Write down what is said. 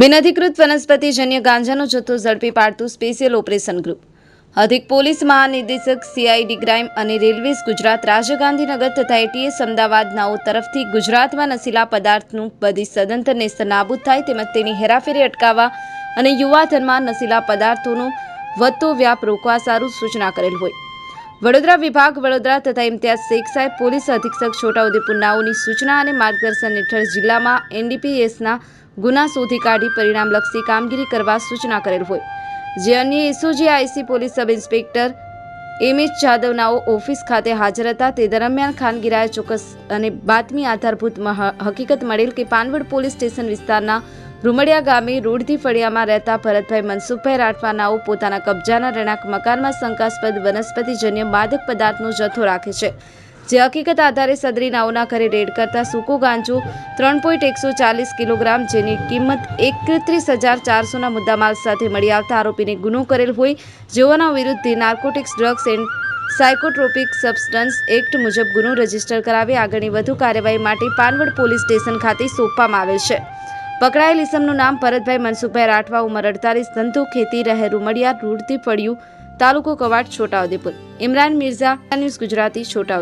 બિનઅધિકૃત વનસ્પતિજન્ય ગાંજાનો જથ્થો ઝડપી પાડતું સ્પેશિયલ ઓપરેશન ગ્રુપ. અધિક પોલીસ મહાનિદેશક સીઆઈડી ક્રાઇમ અને રેલવેઝ ગુજરાત રાજ્ય ગાંધીનગર તથા એટીએસ અમદાવાદનાઓ તરફથી ગુજરાતમાં નશીલા પદાર્થનું બધી સદંતર નેસ્ત નાબૂદ થાય તેમજ તેની હેરાફેરી અટકાવવા અને યુવાધનમાં નશીલા પદાર્થોનો વધતો વ્યાપ રોકવા સારું સૂચના કરેલ હોય. વડોદરા વિભાગ, વડોદરા તથા ઇમ્તિયાઝ શેખ સાહેબ, પોલીસ અધિક્ષક છોટાઉદેપુર નાઓની સૂચના અને માર્ગદર્શન હેઠળ જિલ્લામાં એનડીપીએસના ગુના શોધી કાઢી પરિણામલક્ષી કામગીરી કરવા સૂચના કરેલ હોય. જે અન્ય SOG, IC police sub inspector M H જાદવનાઓ office ખાતે હાજર હતા. તે દરમિયાન ખાનગીરાએ ચોક્કસ અને બાતમી આધારભૂત હકીકત મળેલ કે પાનવડ પોલીસ સ્ટેશન વિસ્તારના રૂમડિયા ગામે રોડથી ફળિયામાં રહેતા ભરતભાઈ મનસુખભાઈ રાઠવાનાઓ પોતાના કબજાના રહેણાંક મકાનમાં શંકાસ્પદ વનસ્પતિજન્ય માદક પદાર્થનો જથ્થો રાખે છે. જે હકીકત આધારે સદરી નાઓના ઘરે રેડ કરતા સૂકો ગાંજો ત્રણ પોઈન્ટ એકસો ચાલીસ કિલોગ્રામ, જેની કિંમત એકત્રીસ હજાર ચારસોના મુદ્દામાલ સાથે મળી આવતા આરોપીને ગુનો કરેલ હોય જેઓના વિરુદ્ધ narcotics drugs and psychotropic substance act મુજબ ગુનો રજિસ્ટર કરાવી આગળની વધુ કાર્યવાહી માટે પાનવડ પોલીસ સ્ટેશન ખાતે સોંપવામાં આવેલ છે. પકડાયેલ ઇસમનું નામ ભરતભાઈ મનસુખભાઈ રાઠવા, ઉંમર અડતાલીસ, ધંધો, ખેતી રહે રૂમડિયા રૂડથી પડ્યું તાલુકો કવાડ છોટાઉદેપુર. ઇમરાન મિર્ઝા, ન્યૂઝ ગુજરાતી, છોટાઉદેપુર.